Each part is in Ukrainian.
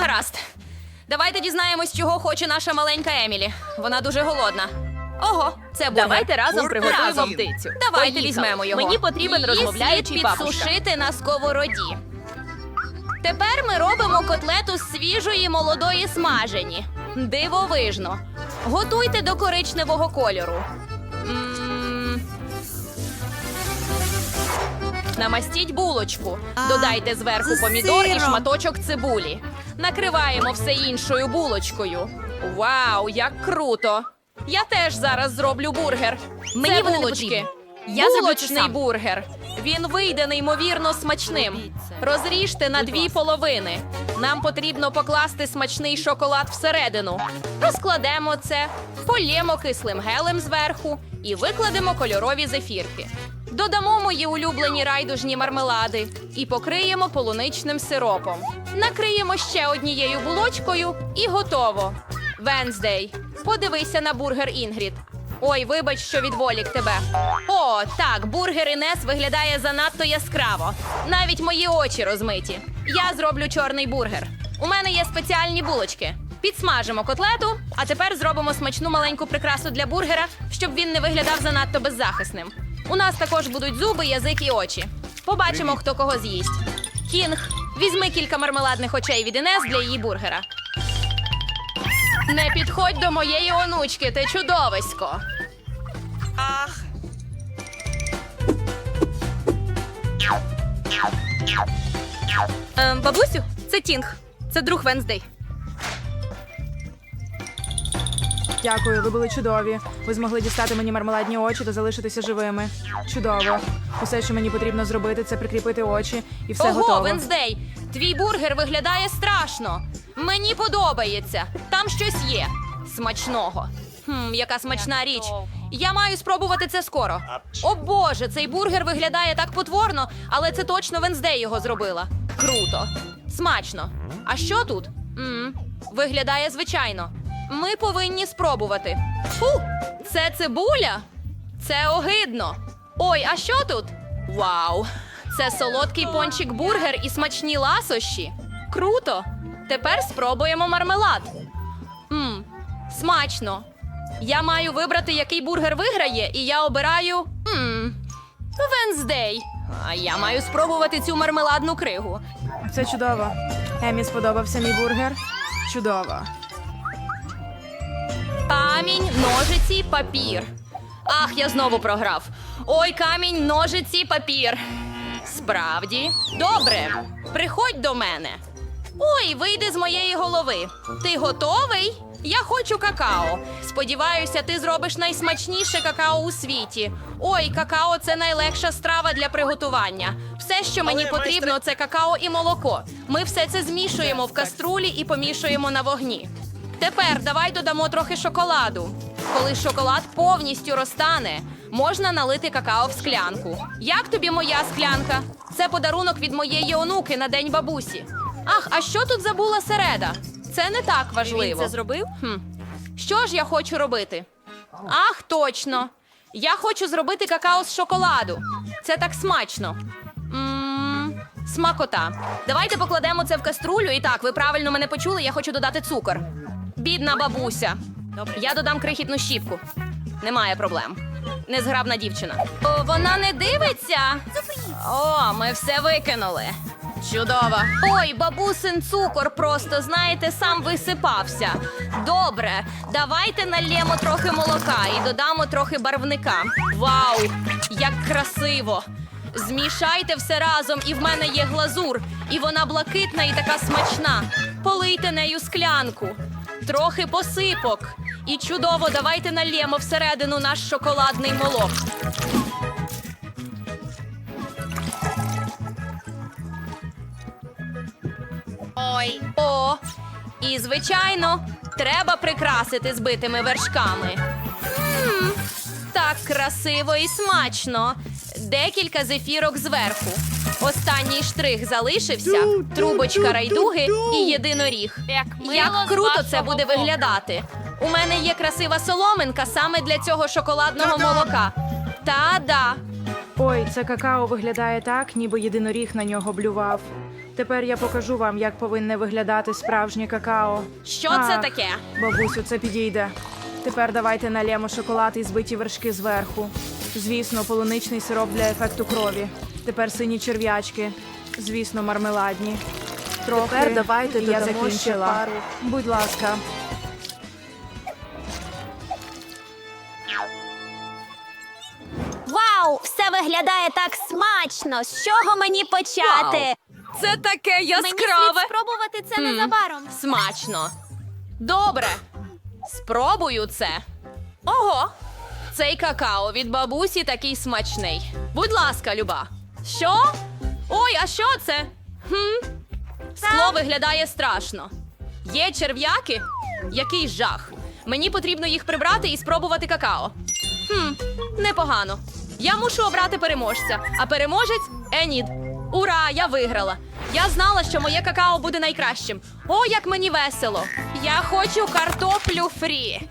Гаразд. Давайте дізнаємось, чого хоче наша маленька Емілі. Вона дуже голодна. Ого, це бургер. Давайте разом приготуємо Разом. птицю. Давайте Поїхали. візьмемо його. Мені потрібен Її розмовляючий слід бабушка. підсушити на сковороді. Тепер ми робимо котлету з свіжої молодої смажені. Дивовижно. Готуйте до коричневого кольору. Намастіть булочку. Додайте зверху з помідор і шматочок цибулі. Накриваємо все іншою булочкою. Вау, як круто! Я теж зараз зроблю бургер. Мені Це вони не булочки. потрібні. Я зроблю це Булочний сам. бургер. Він вийде неймовірно смачним. Розріжте на дві половини. Нам потрібно покласти смачний шоколад всередину. Розкладемо це, полємо кислим гелем зверху і викладемо кольорові зефірки. Додамо мої улюблені райдужні мармелади і покриємо полуничним сиропом. Накриємо ще однією булочкою і готово. Венздей, подивися на бургер Інгрід. Ой, вибач, що відволік тебе. О, так, бургер Інес виглядає занадто яскраво. Навіть мої очі розмиті. Я зроблю чорний бургер. У мене є спеціальні булочки. Підсмажимо котлету, а тепер зробимо смачну маленьку прикрасу для бургера, щоб він не виглядав занадто беззахисним. У нас також будуть зуби, язик і очі. Побачимо, хто кого з'їсть. Кінг, візьми кілька мармеладних очей від Інес для її бургера. Не підходь до моєї онучки, ти чудовисько. Ем, бабусю, це Тінг. Це друг Венздей. Дякую, ви були чудові. Ви змогли дістати мені мармеладні очі та залишитися живими. Чудово. Усе, що мені потрібно зробити, це прикріпити очі, і все Ого, готово. Венздей, твій бургер виглядає страшно. Мені подобається. Там щось є. Смачного. Хм, яка смачна річ. Я маю спробувати це скоро. О Боже, цей бургер виглядає так потворно, але це точно Венздей його зробила. Круто. Смачно. А що тут? м виглядає звичайно. Ми повинні спробувати. Фу, це цибуля? Це огидно. Ой, а що тут? Вау! Це солодкий пончик бургер і смачні ласощі. Круто! Тепер спробуємо мармелад. Мм, смачно. Я маю вибрати, який бургер виграє, і я обираю. Мм, Венздей. А я маю спробувати цю мармеладну кригу. Це чудово. Емі сподобався мій бургер. Чудово. Камінь, ножиці, папір. Ах, я знову програв. Ой, камінь, ножиці, папір. Справді, добре. Приходь до мене. Ой, вийди з моєї голови. Ти готовий? Я хочу какао. Сподіваюся, ти зробиш найсмачніше какао у світі. Ой, какао це найлегша страва для приготування. Все, що мені потрібно, це какао і молоко. Ми все це змішуємо в каструлі і помішуємо на вогні. Тепер давай додамо трохи шоколаду. Коли шоколад повністю розтане, можна налити какао в склянку. Як тобі моя склянка? Це подарунок від моєї онуки на день бабусі. Ах, а що тут забула середа? Це не так важливо. Він це зробив? Хм. Що ж я хочу робити? Ах, точно. Я хочу зробити какао з шоколаду. Це так смачно. М, Смакота. Давайте покладемо це в каструлю. І так, ви правильно мене почули, я хочу додати цукор. Бідна бабуся. Добре. Я додам крихітну щіпку. Немає проблем. Незграбна дівчина. О, вона не дивиться. О, ми все викинули. Чудово. Ой, бабусин цукор просто, знаєте, сам висипався. Добре, давайте нальємо трохи молока і додамо трохи барвника. Вау, як красиво! Змішайте все разом, і в мене є глазур, і вона блакитна і така смачна. Полийте нею склянку, трохи посипок. І чудово, давайте нальємо всередину наш шоколадний молок. Ой. О, і звичайно, треба прикрасити збитими вершками. Мм, так красиво і смачно. Декілька зефірок зверху. Останній штрих залишився, трубочка райдуги і єдиноріг. Як Як круто це буде виглядати. У мене є красива соломинка саме для цього шоколадного молока. Та-да. Ой, це какао виглядає так, ніби єдиноріг на нього блював. Тепер я покажу вам, як повинне виглядати справжнє какао. Що це таке? Бабусю, це підійде. Тепер давайте налємо шоколад і збиті вершки зверху. Звісно, полуничний сироп для ефекту крові. Тепер сині черв'ячки. Звісно, мармеладні. Трохи. Тепер давайте я закінчила. пару. Будь ласка. Вау, все виглядає так смачно. З чого мені почати? Це таке Мені слід яскраве. спробувати це незабаром. Смачно. Добре. Спробую це. Ого. Цей какао від бабусі такий смачний. Будь ласка, Люба. Що? Ой, а що це? Хм? Скло виглядає страшно. Є черв'яки? Який жах. Мені потрібно їх прибрати і спробувати какао. Хм, непогано. Я мушу обрати переможця, а переможець Енід. Ура! Я виграла. Я знала, що моє какао буде найкращим. О, як мені весело! Я хочу картоплю фрі.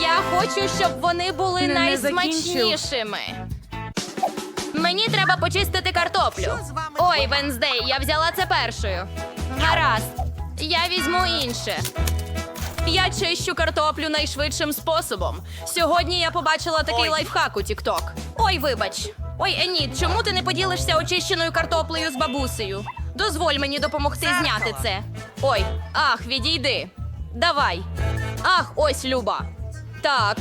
Я хочу, щоб вони були Не, найсмачнішими. Мені треба почистити картоплю. Ой, Венздей, я взяла це першою. Гаразд, я візьму інше. Я чищу картоплю найшвидшим способом. Сьогодні я побачила такий лайфхак у TikTok. Ой, вибач. Ой, Еніт, чому ти не поділишся очищеною картоплею з бабусею? Дозволь мені допомогти зняти це. Ой, ах, відійди. Давай. Ах, ось Люба. Так,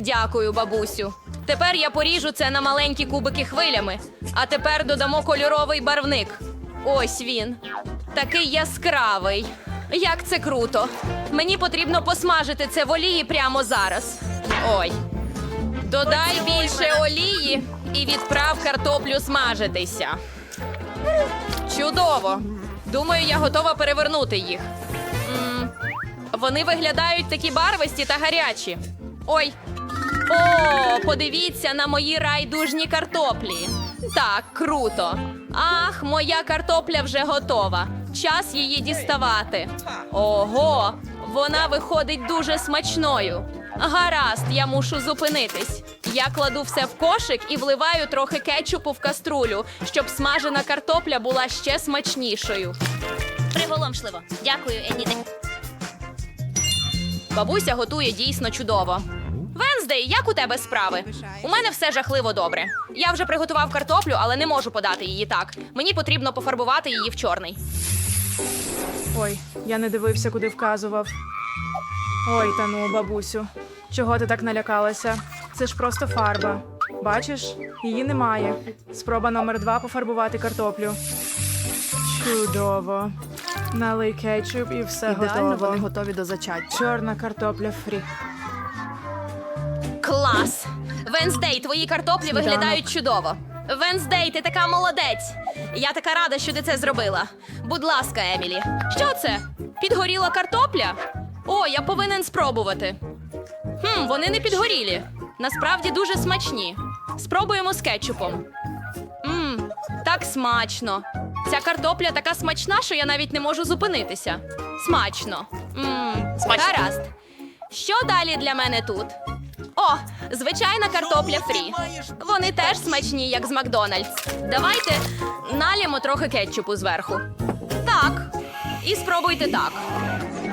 дякую, бабусю. Тепер я поріжу це на маленькі кубики хвилями. А тепер додамо кольоровий барвник. Ось він. Такий яскравий. Як це круто. Мені потрібно посмажити це в олії прямо зараз. Ой. Додай більше олії і відправ картоплю смажитися. Чудово. Думаю, я готова перевернути їх. М, Вони виглядають такі барвисті та гарячі. Ой. О, подивіться на мої райдужні картоплі. Так, круто. Ах, моя картопля вже готова. Час її діставати. Ого, вона виходить дуже смачною. Гаразд, я мушу зупинитись. Я кладу все в кошик і вливаю трохи кетчупу в каструлю, щоб смажена картопля була ще смачнішою. Приголомшливо. Дякую, Еніде. Бабуся готує дійсно чудово. Венздей, як у тебе справи? У мене все жахливо добре. Я вже приготував картоплю, але не можу подати її так. Мені потрібно пофарбувати її в чорний. Ой, я не дивився, куди вказував. Ой, та ну, бабусю. Чого ти так налякалася? Це ж просто фарба. Бачиш, її немає. Спроба номер два пофарбувати картоплю. Чудово. Налий кетчуп і все Ідеально готово. вони готові до зачаття. Чорна картопля фрі. Клас! Венздей, твої картоплі Сніданок. виглядають чудово. Венздей, ти така молодець. Я така рада, що ти це зробила. Будь ласка, Емілі. Що це? Підгоріла картопля? О, я повинен спробувати. Хм, вони не підгорілі. Насправді дуже смачні. Спробуємо з кетчупом. Мм, так смачно. Ця картопля така смачна, що я навіть не можу зупинитися. Смачно. Мм, гаразд. Що далі для мене тут? О, звичайна картопля фрі. Вони теж смачні, як з Макдональдс. Давайте налємо трохи кетчупу зверху. Так. І спробуйте так.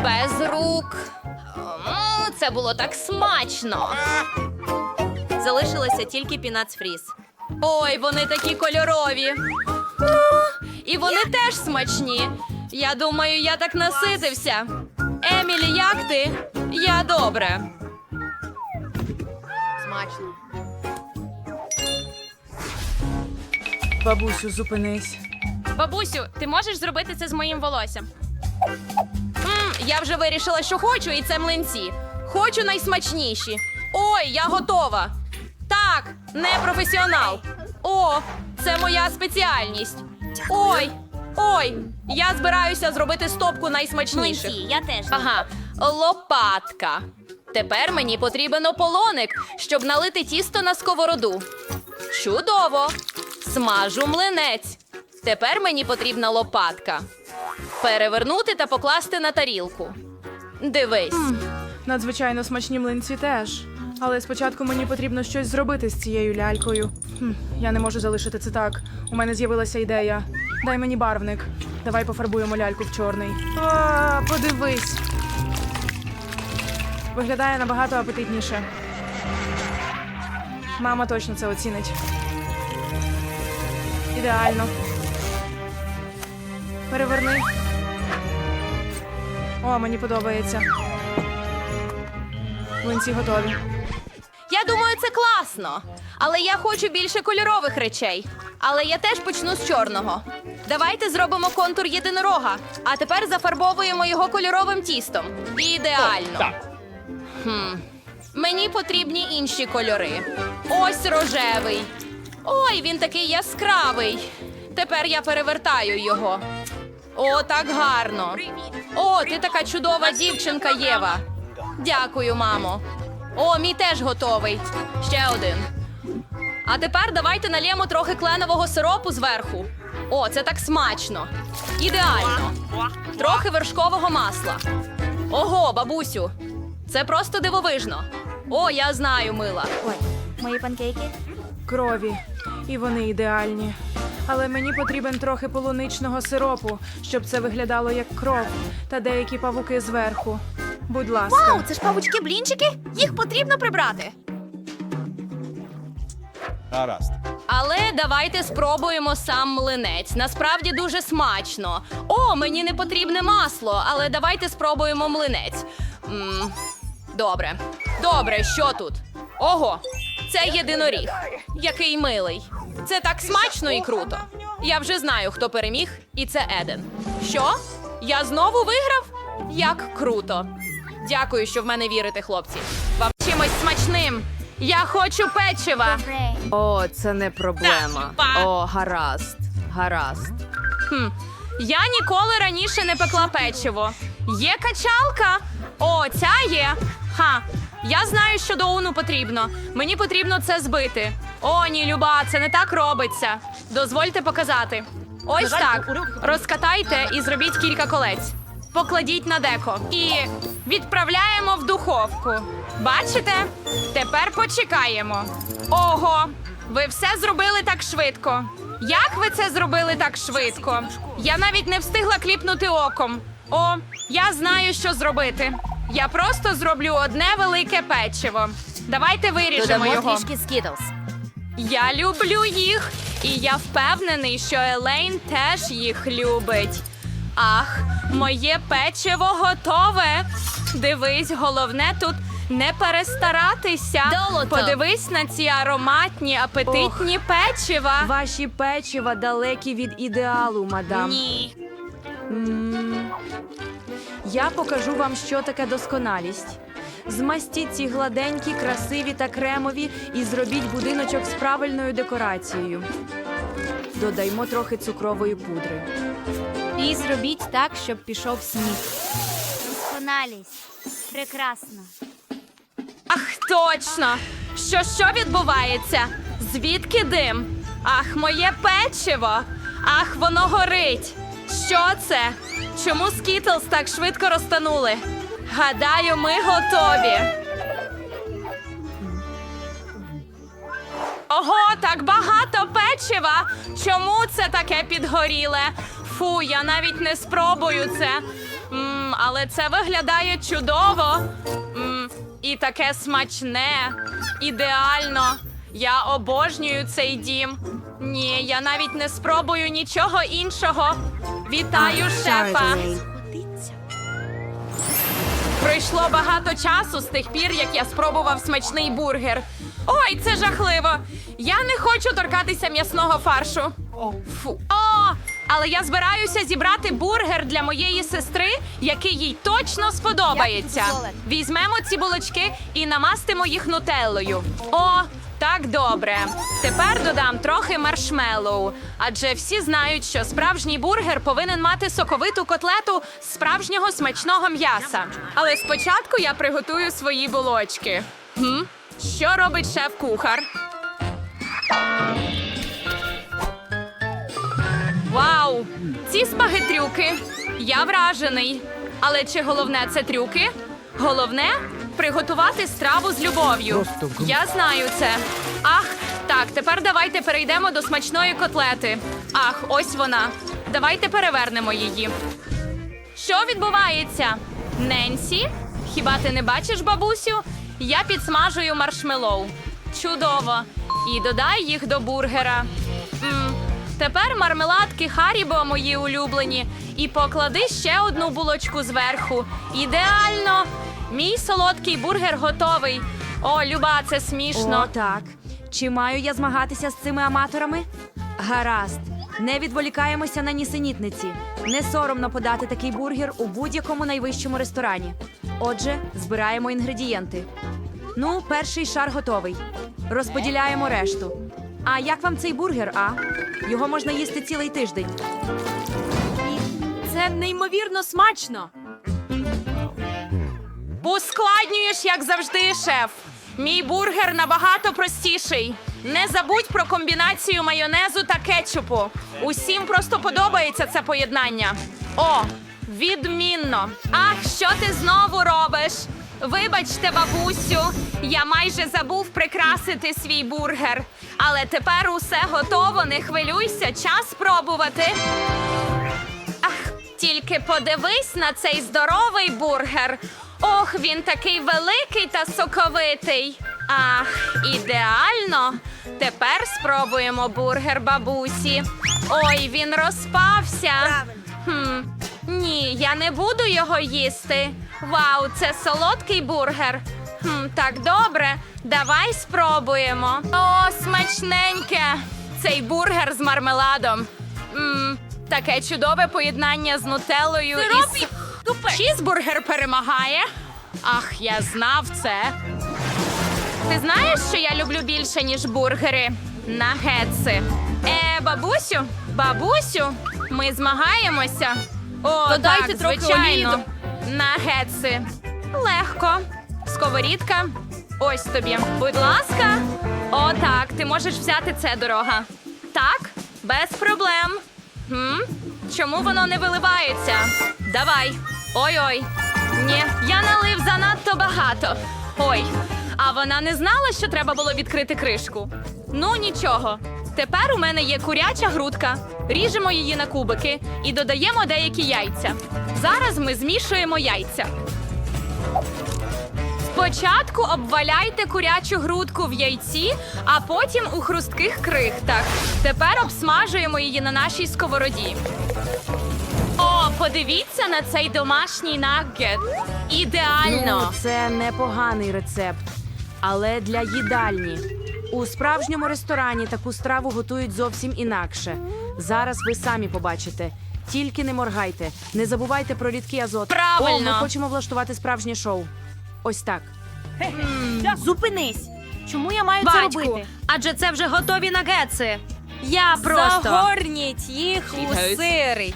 Без рук. М, Це було так смачно. Залишилося тільки пінац фріз. Ой, вони такі кольорові. А, І вони теж смачні. Я думаю, я так наситився. Емілі, як ти? Я добре. Смачно. Бабусю, зупинись. Бабусю, ти можеш зробити це з моїм волоссям? М, я вже вирішила, що хочу, і це млинці. Хочу найсмачніші. Ой, я готова. Так, не професіонал. О, це моя спеціальність. Ой, ой, я збираюся зробити стопку найсмачніших. Млинці, я теж. Ага, лопатка. Тепер мені потрібен ополоник, щоб налити тісто на сковороду. Чудово! Смажу млинець. Тепер мені потрібна лопатка. Перевернути та покласти на тарілку. Дивись. Надзвичайно смачні млинці теж. Але спочатку мені потрібно щось зробити з цією лялькою. Хм, я не можу залишити це так. У мене з'явилася ідея. Дай мені барвник. Давай пофарбуємо ляльку в чорний. А, подивись. Виглядає набагато апетитніше. Мама точно це оцінить. Ідеально. Переверни. О, мені подобається. Млинці готові. Я думаю, це класно. Але я хочу більше кольорових речей. Але я теж почну з чорного. Давайте зробимо контур єдинорога, а тепер зафарбовуємо його кольоровим тістом. Ідеально. Хм. Мені потрібні інші кольори. Ось рожевий. Ой, він такий яскравий. Тепер я перевертаю його. О, так гарно. О, ти така чудова дівчинка, Єва. Дякую, мамо. О, мій теж готовий. Ще один. А тепер давайте налємо трохи кленового сиропу зверху. О, це так смачно. Ідеально. Трохи вершкового масла. Ого, бабусю. Це просто дивовижно. О, я знаю, мила. Ой, мої панкейки. Крові. І вони ідеальні. Але мені потрібен трохи полуничного сиропу, щоб це виглядало як кров, та деякі павуки зверху. Будь ласка. Вау, це ж павучки-блінчики? Їх потрібно прибрати. Гаразд. Але давайте спробуємо сам млинець. Насправді дуже смачно. О, мені не потрібне масло, але давайте спробуємо млинець. м добре. Добре, що тут? Ого, це єдиноріг. Який милий. Це так смачно і круто. Я вже знаю, хто переміг, і це Еден. Що? Я знову виграв? Як круто. Дякую, що в мене вірите, хлопці. Вам чимось смачним. Я хочу печива. О, це не проблема. О, гаразд, гаразд. Хм. Я ніколи раніше не пекла печиво. Є качалка? О, ця є. Ха. Я знаю, що до уну потрібно. Мені потрібно це збити. О, ні, Люба, це не так робиться. Дозвольте показати. Ось так. Розкатайте і зробіть кілька колець. Покладіть на деко і відправляємо в духовку. Бачите? Тепер почекаємо. Ого, ви все зробили так швидко. Як ви це зробили так швидко? Я навіть не встигла кліпнути оком. О, я знаю, що зробити. Я просто зроблю одне велике печиво. Давайте виріжемо його. скітлс. Я люблю їх, і я впевнений, що Елейн теж їх любить. Ах, моє печиво готове. Дивись, головне тут не перестаратися. Долото. Подивись на ці ароматні, апетитні печива. Ваші печива далекі від ідеалу, мадам. Ні. М, Я покажу вам, що таке досконалість. Змастіть ці гладенькі, красиві та кремові і зробіть будиночок з правильною декорацією. Додаймо трохи цукрової пудри. І зробіть так, щоб пішов сніг. Досконалість. Прекрасно. Ах, точно! Що що відбувається? Звідки дим? Ах, моє печиво! Ах, воно горить! Що це? Чому Скітлз так швидко розтанули? Гадаю, ми готові. Ого, так багато печива! Чому це таке підгоріле? Фу, я навіть не спробую це. м але це виглядає чудово. м і таке смачне, ідеально. Я обожнюю цей дім. Ні, я навіть не спробую нічого іншого. Вітаю, шефа! Пройшло багато часу з тих пір, як я спробував смачний бургер. Ой, це жахливо! Я не хочу торкатися м'ясного фаршу. Фу. О, але я збираюся зібрати бургер для моєї сестри, який їй точно сподобається. Візьмемо ці булочки і намастимо їх нутеллою. О, так добре. Тепер додам трохи маршмеллоу, адже всі знають, що справжній бургер повинен мати соковиту котлету з справжнього смачного м'яса. Але спочатку я приготую свої булочки. Хм? Що робить шеф-кухар? Вау! Ці спагетрюки! Я вражений. Але чи головне це трюки? Головне приготувати страву з любов'ю. Я знаю це. Ах, так, тепер давайте перейдемо до смачної котлети. Ах, ось вона. Давайте перевернемо її. Що відбувається? Ненсі? Хіба ти не бачиш, бабусю? Я підсмажую маршмеллоу. Чудово. І додай їх до бургера. Тепер мармеладки Харібо мої улюблені. І поклади ще одну булочку зверху. Ідеально! Мій солодкий бургер готовий. О, Люба, це смішно. О, так. Чи маю я змагатися з цими аматорами? Гаразд. Не відволікаємося на нісенітниці. Не соромно подати такий бургер у будь-якому найвищому ресторані. Отже, збираємо інгредієнти. Ну, перший шар готовий. Розподіляємо решту. А як вам цей бургер, а? Його можна їсти цілий тиждень. Це неймовірно смачно. Ускладнюєш, як завжди, шеф. Мій бургер набагато простіший. Не забудь про комбінацію майонезу та кетчупу. Усім просто подобається це поєднання. О, відмінно. Ах, що ти знову робиш? Вибачте, бабусю, я майже забув прикрасити свій бургер. Але тепер усе готово, не хвилюйся, час спробувати. Ах, тільки подивись на цей здоровий бургер. Ох, він такий великий та соковитий. Ах, ідеально. Тепер спробуємо бургер бабусі. Ой, він розпався. Хм, ні, я не буду його їсти. Вау, це солодкий бургер. Хм, так добре, давай спробуємо. О, смачненьке! Цей бургер з мармеладом. М, таке чудове поєднання з нутеллою і з... Чізбургер перемагає. Ах, я знав це. Ти знаєш, що я люблю більше, ніж бургери? Нагетси. Е, бабусю, бабусю, ми змагаємося. О, Додайте так, трохи звичайно. олії Нагетси. Легко. Сковорідка. Ось тобі. Будь ласка. О, так, ти можеш взяти це дорога. Так, без проблем. Хм? Чому воно не виливається? Давай. Ой-ой. Ні, я налив занадто багато. Ой, а вона не знала, що треба було відкрити кришку. Ну нічого. Тепер у мене є куряча грудка. Ріжемо її на кубики і додаємо деякі яйця. Зараз ми змішуємо яйця. Спочатку обваляйте курячу грудку в яйці, а потім у хрустких крихтах. Тепер обсмажуємо її на нашій сковороді. О, подивіться на цей домашній наггет. Ідеально! Ну, це непоганий рецепт, але для їдальні. У справжньому ресторані таку страву готують зовсім інакше. Зараз ви самі побачите. Тільки не моргайте, не забувайте про рідкий азот. Правильно. О, ми хочемо влаштувати справжнє шоу. Ось так. Зупинись. Чому я маю Батьку, Адже це вже готові нагетси. Я просто Загорніть їх у сирий.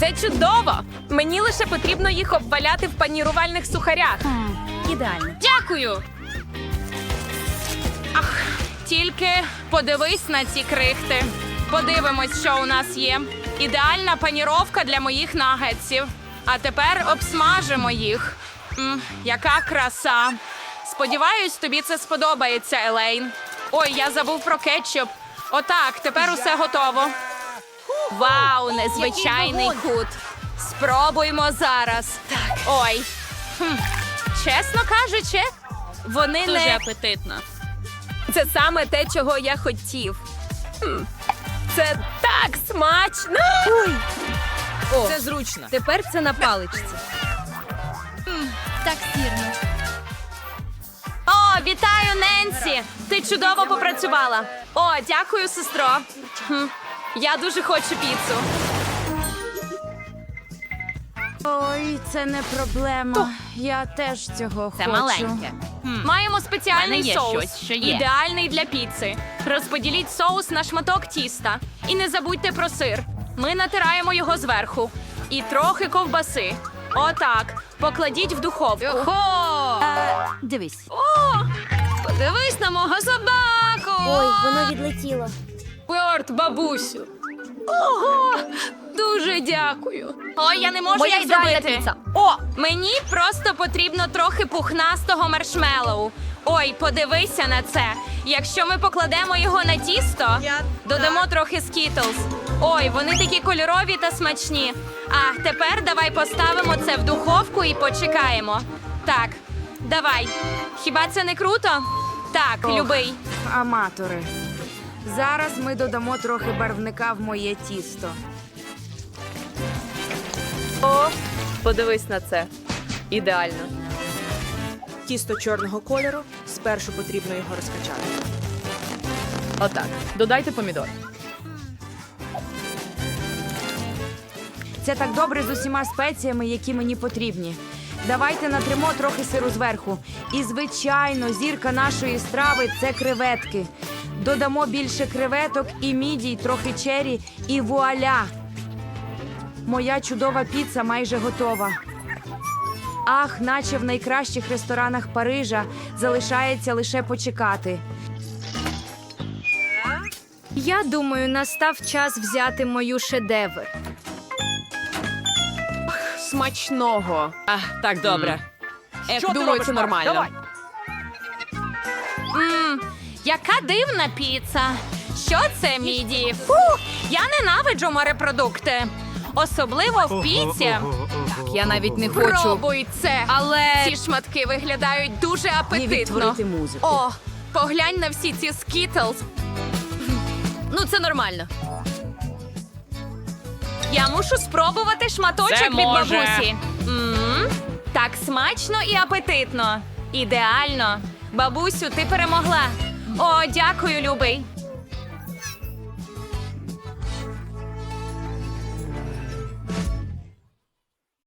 Це чудово! Мені лише потрібно їх обваляти в панірувальних сухарях. Ідеально. Дякую. Тільки подивись на ці крихти. Подивимось, що у нас є. Ідеальна паніровка для моїх нагетсів. А тепер обсмажимо їх. М, яка краса. Сподіваюсь, тобі це сподобається, Елейн. Ой, я забув про кетчуп. Отак, тепер усе готово. Вау, незвичайний кут. Спробуймо зараз. Так. Ой. Хм. Чесно кажучи, вони Дуже не апетитно. Це саме те, чого я хотів. Хм. Це так смачно. О, Це зручно. тепер це на паличці. Так сірно. О, вітаю, Ненсі! Ти чудово попрацювала. О, дякую, сестро. Хм. Я дуже хочу піцу. Ой, це не проблема. Я теж цього Це хочу. маленьке. Маємо спеціальний мене є соус, щось, що є. ідеальний для піци. Розподіліть соус на шматок тіста. І не забудьте про сир. Ми натираємо його зверху. І трохи ковбаси. Отак. Покладіть в духовку. Хо! Дивись. О! Подивись на мого собаку! Ой, воно відлетіло. Порт, бабусю. Ого! Дуже дякую. Ой, я не можу Моя їх ідеальна зробити. піца. О, мені просто потрібно трохи пухнастого маршмеллоу. Ой, подивися на це. Якщо ми покладемо його на тісто, додамо трохи скітлз. Ой, вони такі кольорові та смачні. А тепер давай поставимо це в духовку і почекаємо. Так, давай. Хіба це не круто? Так, Ох. любий. Аматори. Зараз ми додамо трохи барвника в моє тісто. О, подивись на це. Ідеально. Тісто чорного кольору. Спершу потрібно його розкачати. Отак. Додайте помідор. Це так добре з усіма спеціями, які мені потрібні. Давайте натримо трохи сиру зверху. І, звичайно, зірка нашої страви це креветки. Додамо більше креветок і мідій, трохи чері, і вуаля! Моя чудова піца майже готова. Ах, наче в найкращих ресторанах Парижа залишається лише почекати. Я думаю, настав час взяти мою шедевр. Смачного. А, так, добре. Ех, думаю, це нормально. Мм, яка дивна піца. Що це, міді? Фу, я ненавиджу морепродукти. Особливо в піці. Я навіть не хочу. Пробуй це. Але Ці шматки виглядають дуже апетитно. музику. О, поглянь на всі ці скітлз. ну це нормально. Я мушу спробувати шматочок Це від може. бабусі. м так смачно і апетитно. Ідеально. Бабусю, ти перемогла. О, дякую, любий.